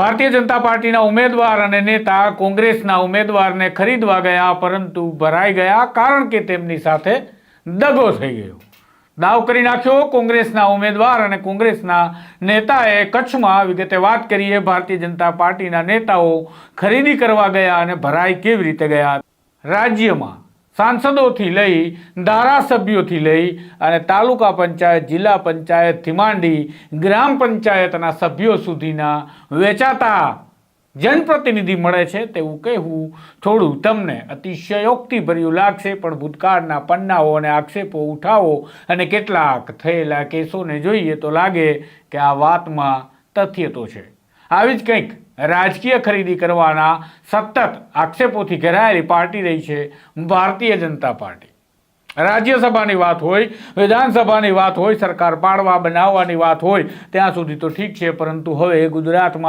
ભારતીય જનતા પાર્ટીના ઉમેદવાર અને નેતા કોંગ્રેસના ઉમેદવારને ખરીદવા ગયા, પરંતુ ભરાઈ ગયા કારણ કે તેમની સાથે દગો થઈ ગયો. દાવ કરી નાખ્યો કોંગ્રેસના ઉમેદવાર અને કોંગ્રેસના નેતાએ કચ્છમાં વિગતે વાત કરીએ, ભારતીય જનતા પાર્ટીના નેતાઓ ખરીદી કરવા ગયા અને ભરાઈ કેવી રીતે ગયા? રાજ્યમાં સાંસદોથી લઈ ધારાસભ્યોથી લઈ અને તાલુકા પંચાયત, જિલ્લા પંચાયતથી માંડી ગ્રામ પંચાયતના સભ્યો સુધીના વેચાતા જનપ્રતિનિધિ મળે છે તેવું કહેવું થોડું તમને અતિશયોક્તિભર્યું લાગશે, પણ ભૂતકાળના પન્નાઓ અને આક્ષેપો ઉઠાવો અને કેટલાક થયેલા કેસોને જોઈએ તો લાગે કે આ વાતમાં તથ્ય તો છે. આવી જ કંઈક રાજકીય ખરીદી કરવાના સતત આક્ષેપોથી ઘેરાયેલી પાર્ટી રહી છે ભારતીય જનતા પાર્ટી. રાજ્યસભાની વાત હોય, વિધાનસભાની વાત હોય, સરકાર પાડવા, બનાવવાની વાત હોય, ત્યાં સુધી તો ઠીક છે, પરંતુ હવે ગુજરાતમાં